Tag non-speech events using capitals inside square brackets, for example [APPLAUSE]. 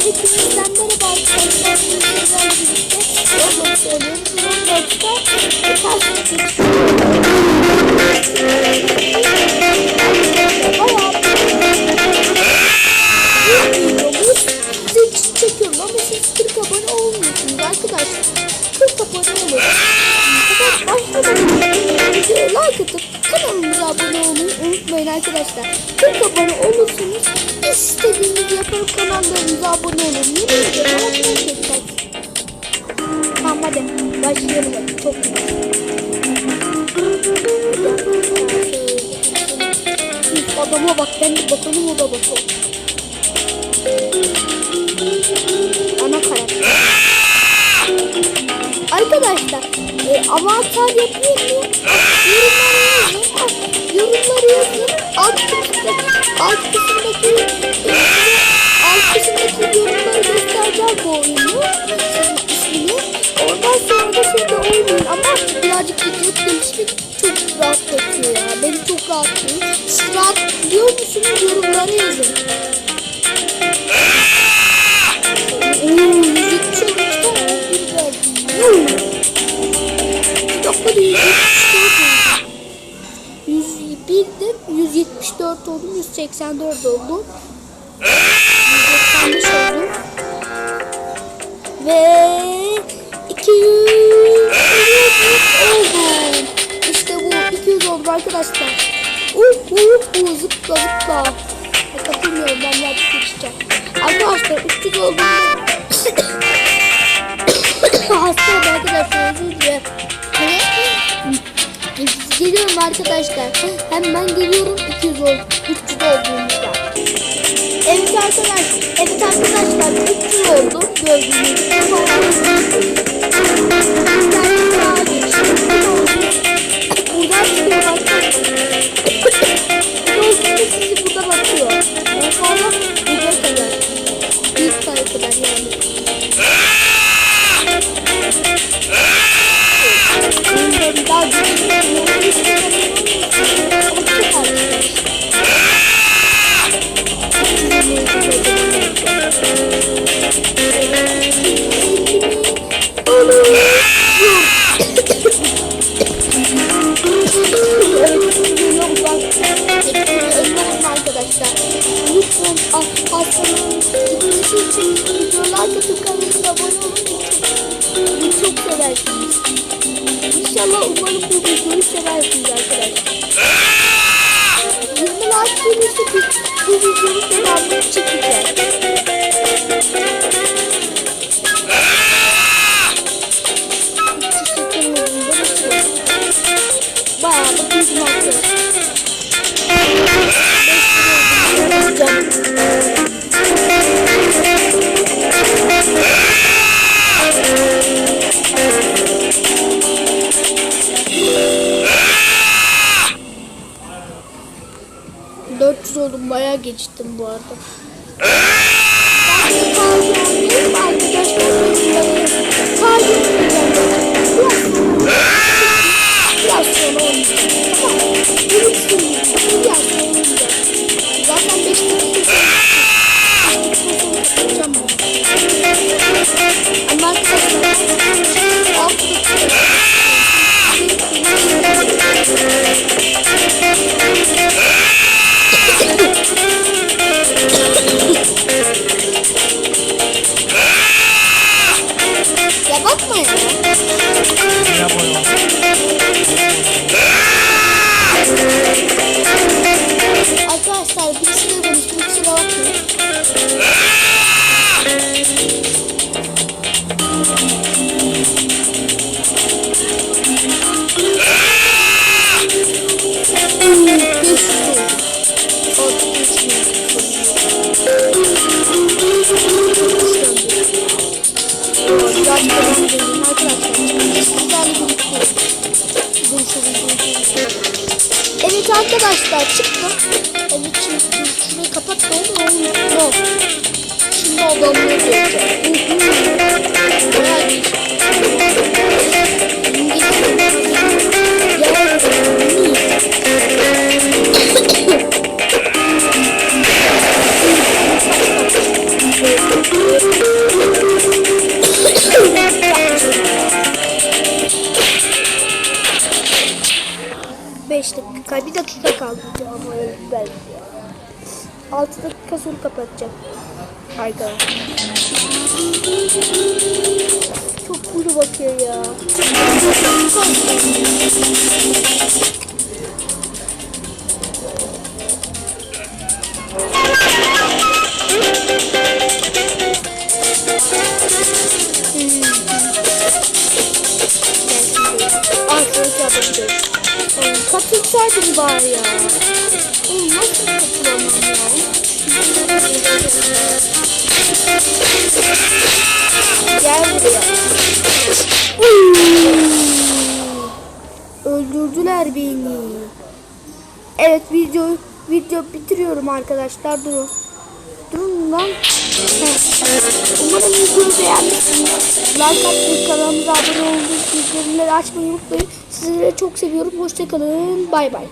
hepinizden merhaba arkadaşlar. Sizlerle birlikte Roblox oynuyoruz. Roblox'ta ters geçiş arkadaşlar. 40 abone olursanız istediğinizi yaparım kanallarımıza abone olun. Ederim hayatına geçer. Tamam hadi başlayalım. Çok güzel. Adama bak ben de bakalım o da bakalım. Ana karakter. Arkadaşlar e. Ah, Yorumlara yazın. Alt kısımdaki alt kısımdaki alt kısımdaki yorumları göstereceğim bu oyunu. İsmini. Ondan sonra da siz de oynayın. Ama birazcık video gelişmek çok rahat yapıyor ya. Beni çok rahatlıyor. Siz rahat biliyor musunuz? Yorumlara yazın. Oo, 170 olmuştu. 11 verdim. Bir dakika da 174 oldum. 184 oldum. 195 oldum. Ve 200 oldum. İşte bu 200 oldu arkadaşlar. Uh uh uh zıpla zıpla. Katılmıyorum ben biraz geçeceğim. Arkadaşlar 300 olduğumda [COUGHS] hastayım arkadaşlar özür dilerim. Geliyorum arkadaşlar. Hemen geliyorum 200 ol 300 olduğumuzda. Evet arkadaşlar, evet arkadaşlar 300 oldum gördüğünüz gibi. Lütfen hastanın gitmesi için videolar katıp kanalımıza abone olun. Beni çok seversiniz. İnşallah umarım bu videoyu seversiniz arkadaşlar. 20 like gelirse bu, bu videonun devamını çekeceğim. Bayağı da büyük marka. Bayağı geçtim bu arada. Ben de kalbim arkadaşlar. Kalbim Biraz sonra oynayacağım. Tamam. Ya bakma ya. Boyu? Arkadaşlar birisiyle konuştum kusura bakmayın. Evet arkadaşlar çıktım. Evet şimdi şurayı kapat ne olmuyor. No. Şimdi adamları göreceğim. Bayağı iyi. Belki ya. Altı dakika sonra kapatacağım. Arkadaşlar. Çok kuru bakıyor ya. Arkadaşlar bakıyorum. Katılsaydın bari ya. Oğlum nasıl katılamam ya? Gel buraya. Öldürdüler beni. Evet video video bitiriyorum arkadaşlar. Durun. Durun lan. Umarım videoyu beğenmişsiniz. Like atmayı, kanalımıza abone olmayı, bildirimleri açmayı unutmayın. Sizleri çok seviyorum. Hoşçakalın. Bay bay.